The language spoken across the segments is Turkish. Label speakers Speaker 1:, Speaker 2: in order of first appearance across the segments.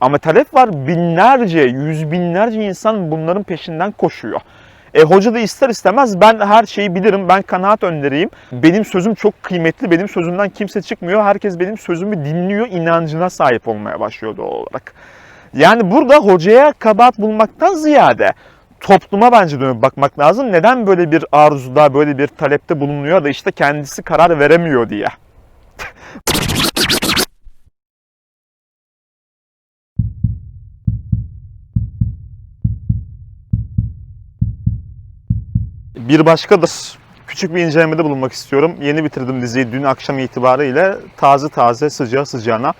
Speaker 1: Ama talep var binlerce, yüz binlerce insan bunların peşinden koşuyor. E hoca da ister istemez ben her şeyi bilirim, ben kanaat önderiyim. Benim sözüm çok kıymetli, benim sözümden kimse çıkmıyor. Herkes benim sözümü dinliyor, inancına sahip olmaya başlıyor doğal olarak. Yani burada hocaya kabahat bulmaktan ziyade topluma bence dönüp bakmak lazım. Neden böyle bir arzuda, böyle bir talepte bulunuyor da işte kendisi karar veremiyor diye. Bir başkadır. Küçük bir incelemede bulunmak istiyorum. Yeni bitirdim diziyi dün akşam itibariyle. Taze taze, sıcağı sıcağına.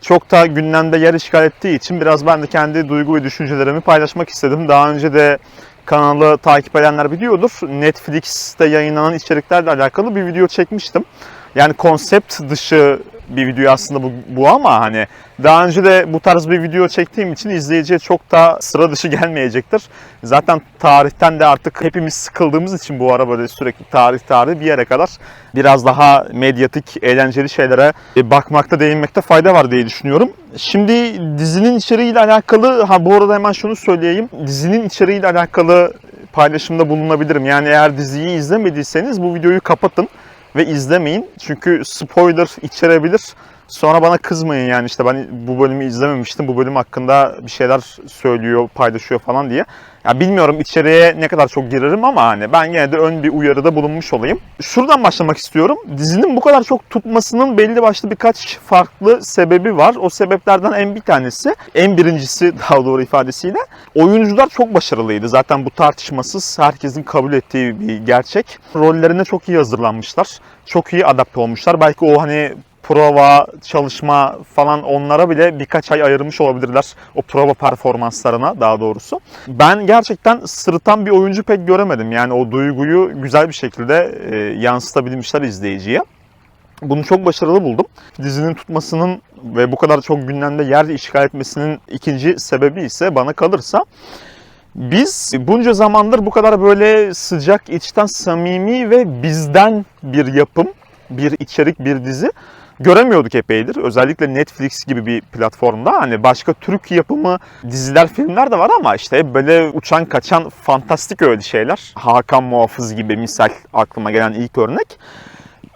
Speaker 1: Çok da gündemde yer işgal ettiği için biraz ben de kendi duygu ve düşüncelerimi paylaşmak istedim. Daha önce de kanalı takip edenler biliyordur. Netflix'te yayınlanan içeriklerle alakalı bir video çekmiştim. Yani konsept dışı bir video aslında bu, bu ama hani daha önce de bu tarz bir video çektiğim için izleyiciye çok da sıra dışı gelmeyecektir. Zaten tarihten de artık hepimiz sıkıldığımız için bu ara böyle sürekli tarih tarih bir yere kadar biraz daha medyatik, eğlenceli şeylere e, bakmakta, değinmekte fayda var diye düşünüyorum. Şimdi dizinin içeriğiyle alakalı, ha bu arada hemen şunu söyleyeyim. Dizinin içeriğiyle alakalı paylaşımda bulunabilirim. Yani eğer diziyi izlemediyseniz bu videoyu kapatın ve izlemeyin. Çünkü spoiler içerebilir. Sonra bana kızmayın yani işte ben bu bölümü izlememiştim. Bu bölüm hakkında bir şeyler söylüyor, paylaşıyor falan diye. Ya bilmiyorum içeriye ne kadar çok girerim ama hani ben yine de ön bir uyarıda bulunmuş olayım. Şuradan başlamak istiyorum. Dizinin bu kadar çok tutmasının belli başlı birkaç farklı sebebi var. O sebeplerden en bir tanesi, en birincisi daha doğru ifadesiyle oyuncular çok başarılıydı. Zaten bu tartışmasız herkesin kabul ettiği bir gerçek. Rollerine çok iyi hazırlanmışlar. Çok iyi adapte olmuşlar. Belki o hani prova, çalışma falan onlara bile birkaç ay ayırmış olabilirler. O prova performanslarına daha doğrusu. Ben gerçekten sırıtan bir oyuncu pek göremedim. Yani o duyguyu güzel bir şekilde e, yansıtabilmişler izleyiciye. Bunu çok başarılı buldum. Dizinin tutmasının ve bu kadar çok gündemde yer işgal etmesinin ikinci sebebi ise bana kalırsa biz bunca zamandır bu kadar böyle sıcak, içten samimi ve bizden bir yapım, bir içerik, bir dizi göremiyorduk epeydir. Özellikle Netflix gibi bir platformda hani başka Türk yapımı diziler, filmler de var ama işte böyle uçan kaçan fantastik öyle şeyler. Hakan Muhafız gibi misal aklıma gelen ilk örnek.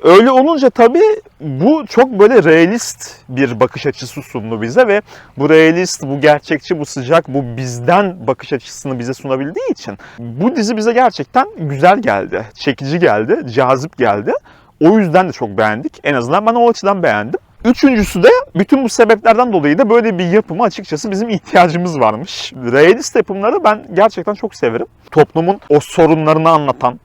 Speaker 1: Öyle olunca tabii bu çok böyle realist bir bakış açısı sundu bize ve bu realist, bu gerçekçi, bu sıcak, bu bizden bakış açısını bize sunabildiği için bu dizi bize gerçekten güzel geldi, çekici geldi, cazip geldi. O yüzden de çok beğendik. En azından ben o açıdan beğendim. Üçüncüsü de bütün bu sebeplerden dolayı da böyle bir yapıma açıkçası bizim ihtiyacımız varmış. Realist yapımları ben gerçekten çok severim. Toplumun o sorunlarını anlatan,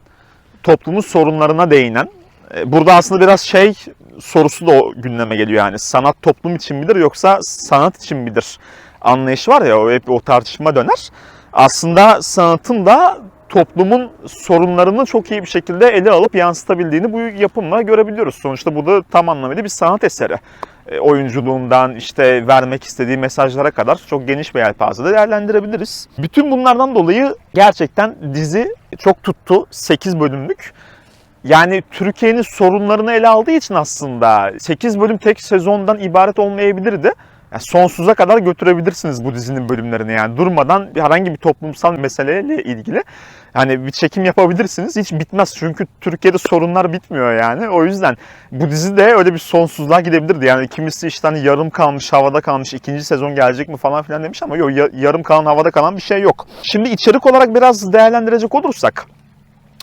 Speaker 1: toplumun sorunlarına değinen, e, Burada aslında biraz şey sorusu da o gündeme geliyor yani. Sanat toplum için midir yoksa sanat için midir anlayışı var ya o hep o tartışma döner. Aslında sanatın da toplumun sorunlarını çok iyi bir şekilde ele alıp yansıtabildiğini bu yapımla görebiliyoruz. Sonuçta bu da tam anlamıyla bir sanat eseri. E, oyunculuğundan işte vermek istediği mesajlara kadar çok geniş bir yelpazede değerlendirebiliriz. Bütün bunlardan dolayı gerçekten dizi çok tuttu. 8 bölümlük. Yani Türkiye'nin sorunlarını ele aldığı için aslında 8 bölüm tek sezondan ibaret olmayabilirdi. Yani sonsuza kadar götürebilirsiniz bu dizinin bölümlerini. Yani durmadan herhangi bir toplumsal meseleyle ilgili. Yani bir çekim yapabilirsiniz. Hiç bitmez. Çünkü Türkiye'de sorunlar bitmiyor yani. O yüzden bu dizi de öyle bir sonsuzluğa gidebilirdi. Yani kimisi işte hani yarım kalmış havada kalmış ikinci sezon gelecek mi falan filan demiş ama yok ya- yarım kalan havada kalan bir şey yok. Şimdi içerik olarak biraz değerlendirecek olursak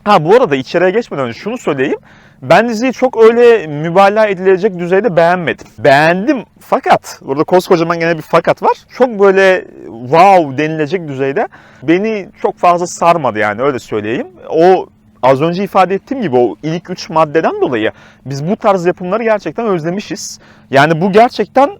Speaker 1: Ha bu arada içeriye geçmeden önce şunu söyleyeyim. Ben diziyi çok öyle mübalağa edilecek düzeyde beğenmedim. Beğendim fakat, burada koskocaman gene bir fakat var. Çok böyle wow denilecek düzeyde beni çok fazla sarmadı yani öyle söyleyeyim. O az önce ifade ettiğim gibi o ilk üç maddeden dolayı biz bu tarz yapımları gerçekten özlemişiz. Yani bu gerçekten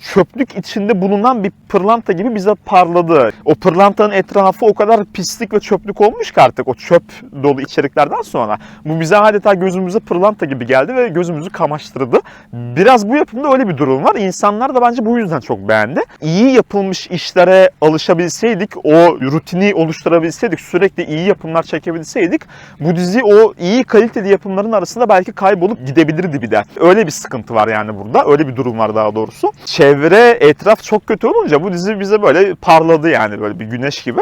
Speaker 1: çöplük içinde bulunan bir pırlanta gibi bize parladı. O pırlantanın etrafı o kadar pislik ve çöplük olmuş ki artık o çöp dolu içeriklerden sonra. Bu bize adeta gözümüze pırlanta gibi geldi ve gözümüzü kamaştırdı. Biraz bu yapımda öyle bir durum var. İnsanlar da bence bu yüzden çok beğendi. İyi yapılmış işlere alışabilseydik, o rutini oluşturabilseydik, sürekli iyi yapımlar çekebilseydik bu dizi o iyi kaliteli yapımların arasında belki kaybolup gidebilirdi bir de. Öyle bir sıkıntı var yani burada. Öyle bir durum var daha doğrusu. Çevre çevre, etraf çok kötü olunca bu dizi bize böyle parladı yani böyle bir güneş gibi.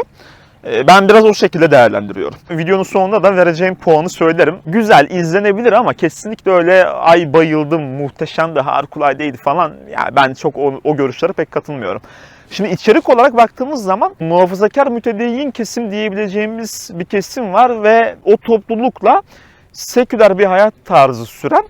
Speaker 1: Ee, Ben biraz o şekilde değerlendiriyorum. Videonun sonunda da vereceğim puanı söylerim. Güzel, izlenebilir ama kesinlikle öyle ay bayıldım, muhteşemdi, harikuladeydi falan. Yani ben çok o, o görüşlere pek katılmıyorum. Şimdi içerik olarak baktığımız zaman muhafazakar mütedeyyin kesim diyebileceğimiz bir kesim var ve o toplulukla seküler bir hayat tarzı süren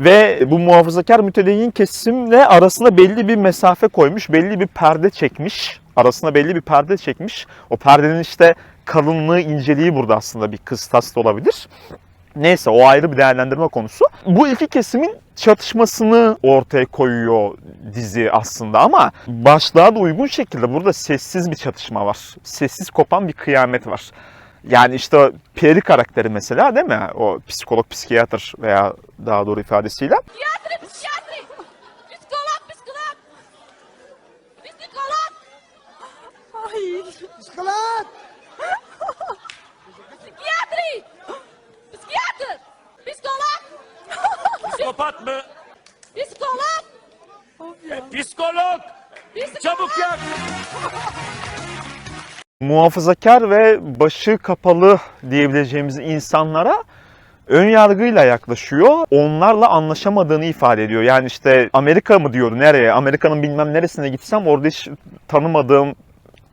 Speaker 1: ve bu muhafazakar mütedeyyin kesimle arasında belli bir mesafe koymuş, belli bir perde çekmiş. Arasında belli bir perde çekmiş. O perdenin işte kalınlığı, inceliği burada aslında bir kıstas da olabilir. Neyse o ayrı bir değerlendirme konusu. Bu iki kesimin çatışmasını ortaya koyuyor dizi aslında ama başlığa da uygun şekilde burada sessiz bir çatışma var. Sessiz kopan bir kıyamet var. Yani işte Peri karakteri mesela değil mi? O psikolog, psikiyatr veya daha doğru ifadesiyle.
Speaker 2: Psikiatri, psikiatri. Psikolog, psikolog. Psikolog. Ay.
Speaker 3: Psikolog!
Speaker 2: Psikiyatri. Psikiyatr. Psikolog.
Speaker 4: Psikopat mı?
Speaker 2: Psikolog.
Speaker 4: E, psikolog!
Speaker 2: Psikolog.
Speaker 4: Çabuk yak!
Speaker 1: Muhafazakar ve başı kapalı diyebileceğimiz insanlara ön yargıyla yaklaşıyor. Onlarla anlaşamadığını ifade ediyor. Yani işte Amerika mı diyor nereye? Amerika'nın bilmem neresine gitsem orada hiç tanımadığım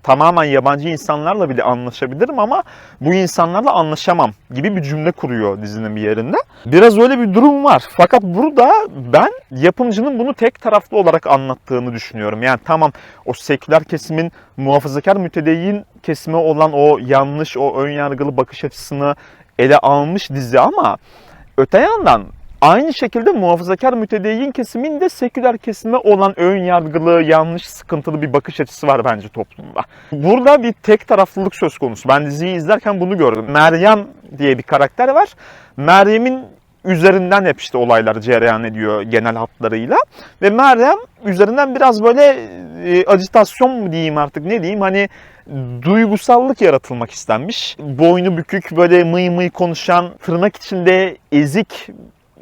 Speaker 1: tamamen yabancı insanlarla bile anlaşabilirim ama bu insanlarla anlaşamam gibi bir cümle kuruyor dizinin bir yerinde. Biraz öyle bir durum var. Fakat burada ben yapımcının bunu tek taraflı olarak anlattığını düşünüyorum. Yani tamam o seküler kesimin muhafazakar mütedeyyin kesime olan o yanlış, o ön yargılı bakış açısını ele almış dizi ama öte yandan Aynı şekilde muhafazakar mütedeyyin kesimin de seküler kesime olan ön yargılı, yanlış, sıkıntılı bir bakış açısı var bence toplumda. Burada bir tek taraflılık söz konusu. Ben diziyi izlerken bunu gördüm. Meryem diye bir karakter var. Meryem'in üzerinden hep işte olaylar cereyan ediyor genel hatlarıyla. Ve Meryem üzerinden biraz böyle e, acitasyon mu diyeyim artık ne diyeyim hani duygusallık yaratılmak istenmiş. Boynu bükük böyle mıy mıy konuşan tırnak içinde ezik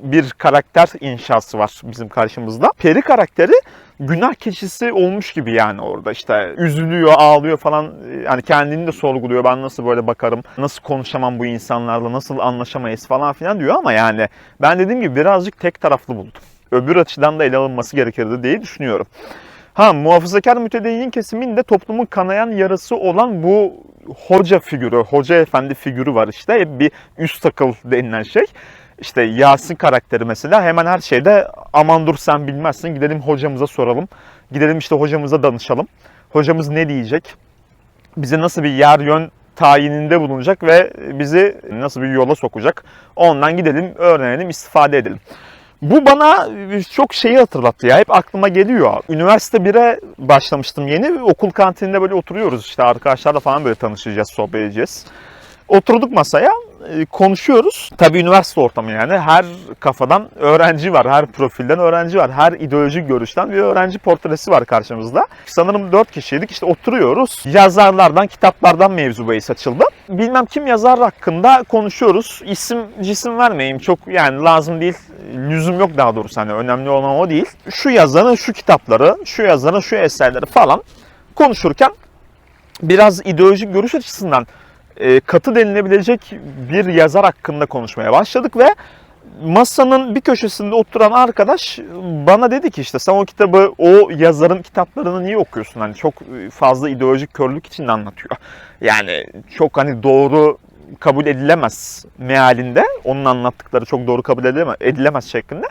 Speaker 1: bir karakter inşası var bizim karşımızda. Peri karakteri günah keçisi olmuş gibi yani orada işte üzülüyor, ağlıyor falan yani kendini de sorguluyor. Ben nasıl böyle bakarım, nasıl konuşamam bu insanlarla, nasıl anlaşamayız falan filan diyor ama yani ben dediğim gibi birazcık tek taraflı buldum. Öbür açıdan da ele alınması gerekirdi diye düşünüyorum. Ha muhafazakar mütedeyyin kesimin de toplumun kanayan yarası olan bu hoca figürü, hoca efendi figürü var işte. Bir üst akıl denilen şey. İşte Yasin karakteri mesela hemen her şeyde aman dur sen bilmezsin gidelim hocamıza soralım. Gidelim işte hocamıza danışalım. Hocamız ne diyecek? Bize nasıl bir yer yön tayininde bulunacak ve bizi nasıl bir yola sokacak? Ondan gidelim, öğrenelim, istifade edelim. Bu bana çok şeyi hatırlattı ya. Hep aklıma geliyor. Üniversite 1'e başlamıştım yeni. Okul kantininde böyle oturuyoruz işte arkadaşlarla falan böyle tanışacağız, sohbet edeceğiz. Oturduk masaya, konuşuyoruz. Tabii üniversite ortamı yani. Her kafadan öğrenci var, her profilden öğrenci var. Her ideolojik görüşten bir öğrenci portresi var karşımızda. Sanırım 4 kişiydik. İşte oturuyoruz. Yazarlardan, kitaplardan mevzu bahis açıldı. Bilmem kim yazar hakkında konuşuyoruz. İsim, cisim vermeyeyim. Çok yani lazım değil. Lüzum yok daha doğrusu. Hani önemli olan o değil. Şu yazarın şu kitapları, şu yazarın şu eserleri falan konuşurken biraz ideolojik görüş açısından e, katı denilebilecek bir yazar hakkında konuşmaya başladık ve masanın bir köşesinde oturan arkadaş bana dedi ki işte sen o kitabı o yazarın kitaplarını niye okuyorsun? Hani çok fazla ideolojik körlük içinde anlatıyor. Yani çok hani doğru kabul edilemez mealinde onun anlattıkları çok doğru kabul edileme- edilemez şeklinde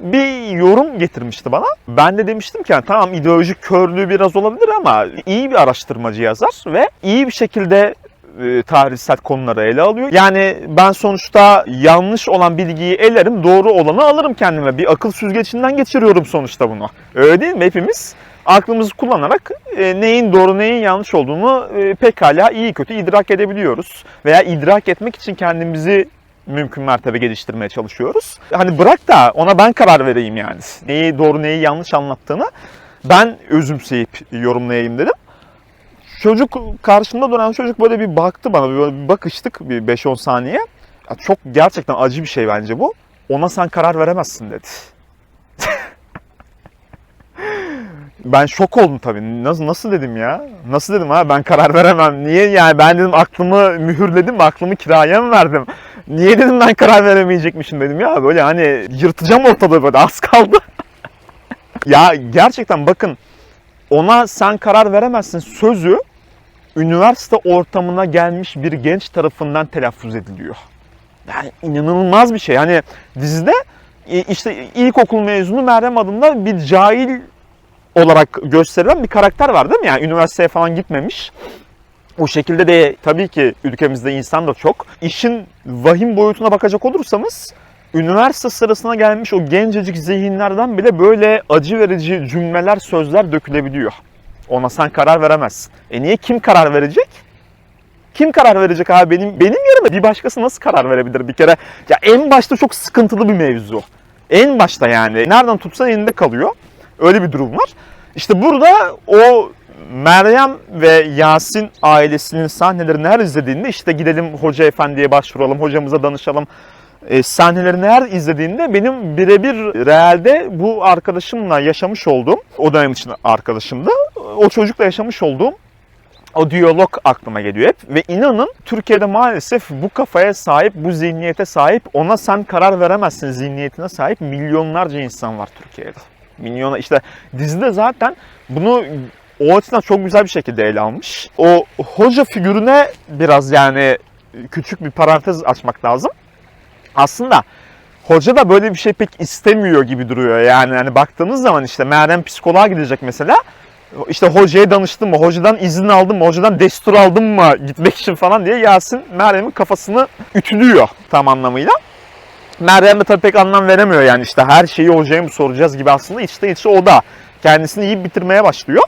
Speaker 1: bir yorum getirmişti bana. Ben de demiştim ki yani tamam ideolojik körlüğü biraz olabilir ama iyi bir araştırmacı yazar ve iyi bir şekilde e, tarihsel konuları ele alıyor. Yani ben sonuçta yanlış olan bilgiyi elerim, doğru olanı alırım kendime. Bir akıl süzgecinden geçiriyorum sonuçta bunu. Öyle değil mi? Hepimiz aklımızı kullanarak e, neyin doğru neyin yanlış olduğunu e, pekala iyi kötü idrak edebiliyoruz. Veya idrak etmek için kendimizi mümkün mertebe geliştirmeye çalışıyoruz. Hani bırak da ona ben karar vereyim yani. Neyi doğru neyi yanlış anlattığını ben özümseyip yorumlayayım dedim. Çocuk karşımda duran çocuk böyle bir baktı bana böyle bir bakıştık bir 5-10 saniye. Ya çok gerçekten acı bir şey bence bu. Ona sen karar veremezsin dedi. Ben şok oldum tabii. Nasıl nasıl dedim ya? Nasıl dedim ha? Ben karar veremem. Niye yani? Ben dedim aklımı mühürledim? Aklımı kiraya mı verdim? Niye dedim ben karar veremeyecekmişim dedim ya. Böyle hani yırtacağım ortalığı böyle az kaldı. ya gerçekten bakın ona sen karar veremezsin sözü üniversite ortamına gelmiş bir genç tarafından telaffuz ediliyor. Yani inanılmaz bir şey. Hani dizide e, işte ilkokul mezunu Meryem adında bir cahil olarak gösterilen bir karakter var değil mi? Yani üniversiteye falan gitmemiş. O şekilde de tabii ki ülkemizde insan da çok. İşin vahim boyutuna bakacak olursanız üniversite sırasına gelmiş o gencecik zihinlerden bile böyle acı verici cümleler, sözler dökülebiliyor. Ona sen karar veremezsin. E niye kim karar verecek? Kim karar verecek abi benim benim yerime bir başkası nasıl karar verebilir bir kere? Ya en başta çok sıkıntılı bir mevzu. En başta yani nereden tutsan elinde kalıyor. Öyle bir durum var. İşte burada o Meryem ve Yasin ailesinin sahnelerini her izlediğinde işte gidelim hoca efendiye başvuralım, hocamıza danışalım e, sahnelerini her izlediğinde benim birebir realde bu arkadaşımla yaşamış olduğum, o dönem için arkadaşımdı, o çocukla yaşamış olduğum o diyalog aklıma geliyor hep. Ve inanın Türkiye'de maalesef bu kafaya sahip, bu zihniyete sahip, ona sen karar veremezsin zihniyetine sahip milyonlarca insan var Türkiye'de. Milyona işte dizide zaten bunu o açıdan çok güzel bir şekilde ele almış. O hoca figürüne biraz yani küçük bir parantez açmak lazım. Aslında hoca da böyle bir şey pek istemiyor gibi duruyor. Yani hani baktığınız zaman işte Meryem psikoloğa gidecek mesela. İşte hocaya danıştım mı, hocadan izin aldım mı, hocadan destur aldım mı gitmek için falan diye Yasin Meryem'in kafasını ütülüyor tam anlamıyla. Meryem de tabii pek anlam veremiyor yani işte her şeyi hocaya mı soracağız gibi aslında içte içe o da kendisini yiyip bitirmeye başlıyor.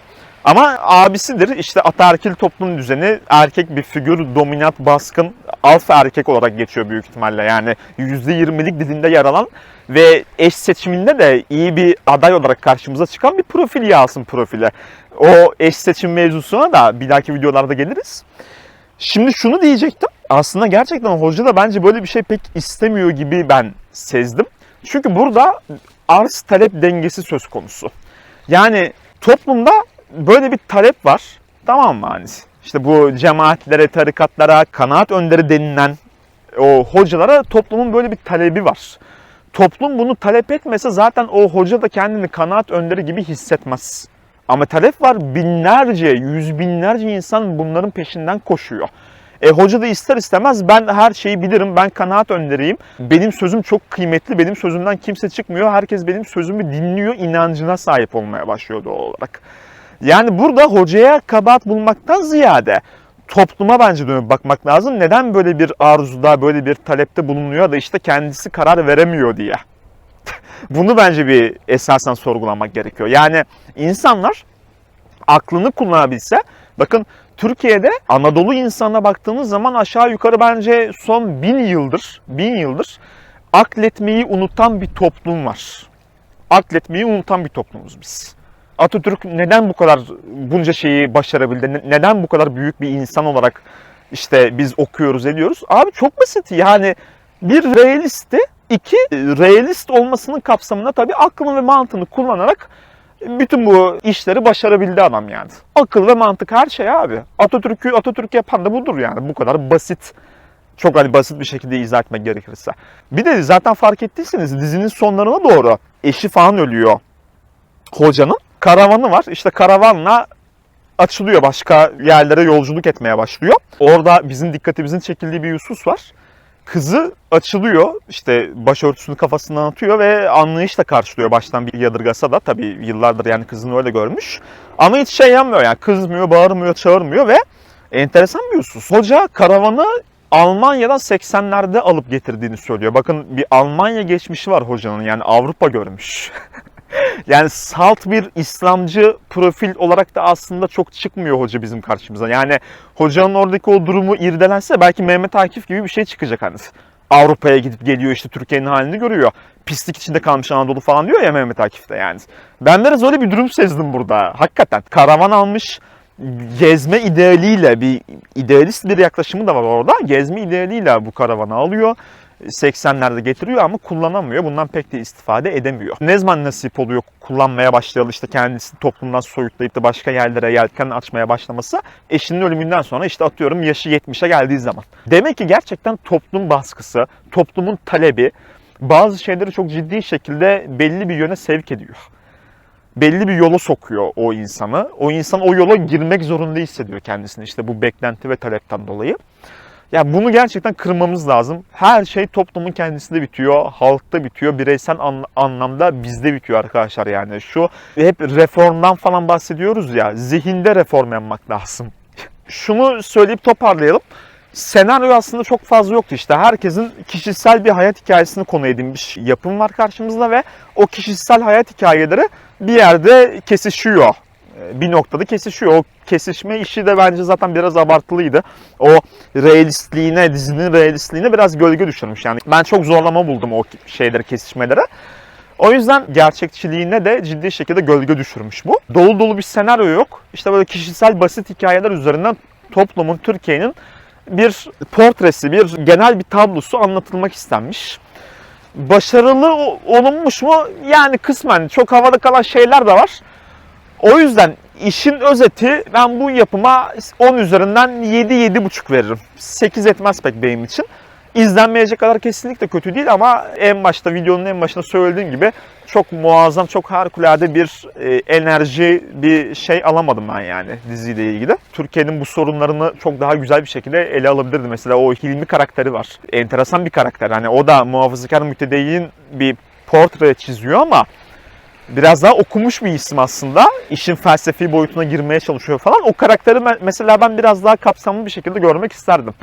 Speaker 1: Ama abisidir işte ataerkil toplum düzeni erkek bir figür dominant baskın alfa erkek olarak geçiyor büyük ihtimalle yani %20'lik dilinde yer alan ve eş seçiminde de iyi bir aday olarak karşımıza çıkan bir profil Yasin profili. O eş seçim mevzusuna da bir dahaki videolarda geliriz. Şimdi şunu diyecektim. Aslında gerçekten hoca da bence böyle bir şey pek istemiyor gibi ben sezdim. Çünkü burada arz talep dengesi söz konusu. Yani toplumda böyle bir talep var. Tamam mı hani? İşte bu cemaatlere, tarikatlara, kanaat önderi denilen o hocalara toplumun böyle bir talebi var. Toplum bunu talep etmese zaten o hoca da kendini kanaat önderi gibi hissetmez. Ama talep var binlerce, yüz binlerce insan bunların peşinden koşuyor. E hoca da ister istemez ben her şeyi bilirim, ben kanaat önderiyim. Benim sözüm çok kıymetli, benim sözümden kimse çıkmıyor. Herkes benim sözümü dinliyor inancına sahip olmaya başlıyor doğal olarak. Yani burada hocaya kabahat bulmaktan ziyade topluma bence dönüp bakmak lazım. Neden böyle bir arzuda, böyle bir talepte bulunuyor da işte kendisi karar veremiyor diye. Bunu bence bir esasen sorgulamak gerekiyor. Yani insanlar aklını kullanabilse, bakın Türkiye'de Anadolu insanına baktığınız zaman aşağı yukarı bence son bin yıldır, bin yıldır akletmeyi unutan bir toplum var. Akletmeyi unutan bir toplumuz biz. Atatürk neden bu kadar bunca şeyi başarabildi? Ne- Neden bu kadar büyük bir insan olarak işte biz okuyoruz ediyoruz? Abi çok basit yani bir realisti, iki realist olmasının kapsamında tabii aklını ve mantığını kullanarak bütün bu işleri başarabildi adam yani. Akıl ve mantık her şey abi. Atatürk'ü Atatürk yapan da budur yani. Bu kadar basit. Çok hani basit bir şekilde izah etmek gerekirse. Bir de zaten fark ettiyseniz dizinin sonlarına doğru eşi falan ölüyor hocanın. Karavanı var. İşte karavanla açılıyor. Başka yerlere yolculuk etmeye başlıyor. Orada bizim dikkatimizin çekildiği bir husus var. Kızı açılıyor. işte başörtüsünü kafasından atıyor ve anlayışla karşılıyor baştan bir yadırgasa da. Tabii yıllardır yani kızını öyle görmüş. Ama hiç şey yapmıyor yani kızmıyor, bağırmıyor, çağırmıyor ve enteresan bir husus. Hoca karavanı Almanya'dan 80'lerde alıp getirdiğini söylüyor. Bakın bir Almanya geçmişi var hocanın yani Avrupa görmüş. yani salt bir İslamcı profil olarak da aslında çok çıkmıyor hoca bizim karşımıza. Yani hocanın oradaki o durumu irdelense belki Mehmet Akif gibi bir şey çıkacak hani. Avrupa'ya gidip geliyor işte Türkiye'nin halini görüyor. Pislik içinde kalmış Anadolu falan diyor ya Mehmet Akif de yani. Ben biraz öyle bir durum sezdim burada. Hakikaten karavan almış gezme idealiyle bir idealist bir yaklaşımı da var orada. Gezme idealiyle bu karavanı alıyor. 80'lerde getiriyor ama kullanamıyor. Bundan pek de istifade edemiyor. Ne zaman nasip oluyor kullanmaya başlayalı işte kendisini toplumdan soyutlayıp da başka yerlere yelken açmaya başlaması eşinin ölümünden sonra işte atıyorum yaşı 70'e geldiği zaman. Demek ki gerçekten toplum baskısı, toplumun talebi bazı şeyleri çok ciddi şekilde belli bir yöne sevk ediyor belli bir yola sokuyor o insanı. O insan o yola girmek zorunda hissediyor kendisini işte bu beklenti ve talepten dolayı. Ya bunu gerçekten kırmamız lazım. Her şey toplumun kendisinde bitiyor, halkta bitiyor, bireysel an- anlamda bizde bitiyor arkadaşlar yani. Şu hep reformdan falan bahsediyoruz ya, zihinde reform yapmak lazım. Şunu söyleyip toparlayalım. Senaryo aslında çok fazla yoktu işte. Herkesin kişisel bir hayat hikayesini konu edinmiş yapım var karşımızda ve o kişisel hayat hikayeleri bir yerde kesişiyor. Ee, Bir noktada kesişiyor. O kesişme işi de bence zaten biraz abartılıydı. O realistliğine, dizinin realistliğine biraz gölge düşürmüş. Yani ben çok zorlama buldum o şeyleri, kesişmeleri. O yüzden gerçekçiliğine de ciddi şekilde gölge düşürmüş bu. Dolu dolu bir senaryo yok. İşte böyle kişisel basit hikayeler üzerinden toplumun, Türkiye'nin bir portresi, bir genel bir tablosu anlatılmak istenmiş. Başarılı olunmuş mu? Yani kısmen çok havada kalan şeyler de var. O yüzden işin özeti ben bu yapıma 10 üzerinden 7-7,5 veririm. 8 etmez pek benim için. İzlenmeyecek kadar kesinlikle kötü değil ama en başta videonun en başında söylediğim gibi çok muazzam, çok harikulade bir e, enerji, bir şey alamadım ben yani diziyle ilgili. Türkiye'nin bu sorunlarını çok daha güzel bir şekilde ele alabilirdi. Mesela o Hilmi karakteri var. Enteresan bir karakter. Hani o da muhafazakar mütedeyyin bir portre çiziyor ama biraz daha okumuş bir isim aslında. İşin felsefi boyutuna girmeye çalışıyor falan. O karakteri mesela ben biraz daha kapsamlı bir şekilde görmek isterdim.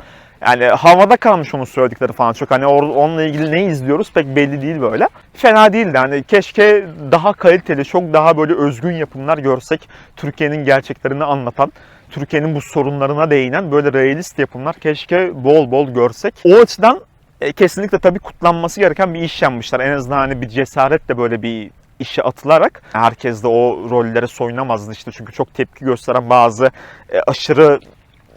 Speaker 1: Yani havada kalmış onun söyledikleri falan çok hani onunla ilgili ne izliyoruz pek belli değil böyle. Fena değildi hani keşke daha kaliteli çok daha böyle özgün yapımlar görsek Türkiye'nin gerçeklerini anlatan Türkiye'nin bu sorunlarına değinen böyle realist yapımlar keşke bol bol görsek. O açıdan e, kesinlikle tabii kutlanması gereken bir iş yapmışlar. En azından hani bir cesaretle böyle bir işe atılarak herkes de o rollere soyunamazdı işte. Çünkü çok tepki gösteren bazı e, aşırı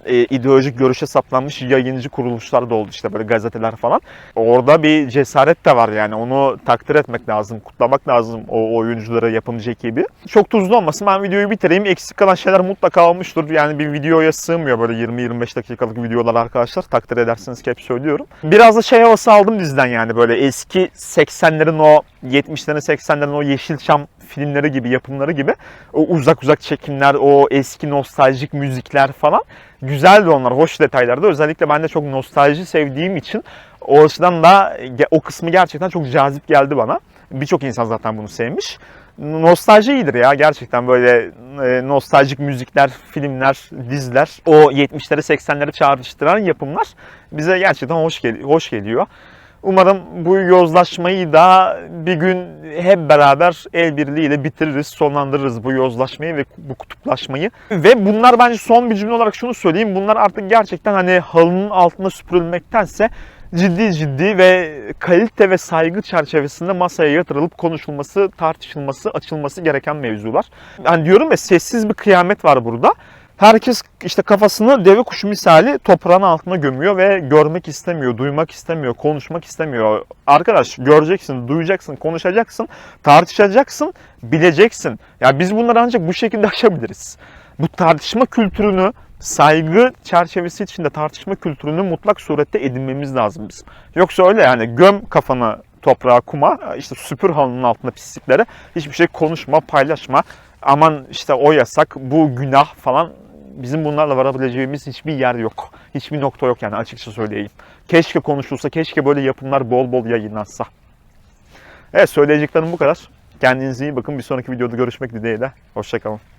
Speaker 1: e, ideolojik görüşe saplanmış yayıncı kuruluşlar da oldu işte böyle gazeteler falan. Orada bir cesaret de var yani onu takdir etmek lazım, kutlamak lazım o oyuncuları, yapımcı ekibi. Çok tuzlu olmasın ben videoyu bitireyim. Eksik kalan şeyler mutlaka olmuştur. Yani bir videoya sığmıyor böyle 20-25 dakikalık videolar arkadaşlar. Takdir edersiniz ki hep söylüyorum. Biraz da şey havası aldım diziden yani böyle eski 80'lerin o 70'lerin 80'lerin o Yeşilçam filmleri gibi, yapımları gibi o uzak uzak çekimler, o eski nostaljik müzikler falan güzeldi onlar, hoş detaylardı. Özellikle ben de çok nostalji sevdiğim için o açıdan da o kısmı gerçekten çok cazip geldi bana. Birçok insan zaten bunu sevmiş. Nostalji iyidir ya gerçekten böyle e, nostaljik müzikler, filmler, diziler, o 70'leri 80'leri çağrıştıran yapımlar bize gerçekten hoş, gel- hoş geliyor. Umarım bu yozlaşmayı da bir gün hep beraber el birliğiyle bitiririz, sonlandırırız bu yozlaşmayı ve bu kutuplaşmayı. Ve bunlar bence son bir cümle olarak şunu söyleyeyim. Bunlar artık gerçekten hani halının altına süpürülmektense ciddi ciddi ve kalite ve saygı çerçevesinde masaya yatırılıp konuşulması, tartışılması, açılması gereken mevzular. Yani diyorum ya sessiz bir kıyamet var burada. Herkes işte kafasını deve kuşu misali toprağın altına gömüyor ve görmek istemiyor, duymak istemiyor, konuşmak istemiyor. Arkadaş göreceksin, duyacaksın, konuşacaksın, tartışacaksın, bileceksin. Ya biz bunları ancak bu şekilde aşabiliriz. Bu tartışma kültürünü saygı çerçevesi içinde tartışma kültürünü mutlak surette edinmemiz lazım bizim. Yoksa öyle yani göm kafanı toprağa, kuma, işte süpür halının altına pisliklere, hiçbir şey konuşma, paylaşma. Aman işte o yasak, bu günah falan bizim bunlarla varabileceğimiz hiçbir yer yok. Hiçbir nokta yok yani açıkça söyleyeyim. Keşke konuşulsa, keşke böyle yapımlar bol bol yayınlansa. Evet söyleyeceklerim bu kadar. Kendinize iyi bakın. Bir sonraki videoda görüşmek dileğiyle. Hoşçakalın.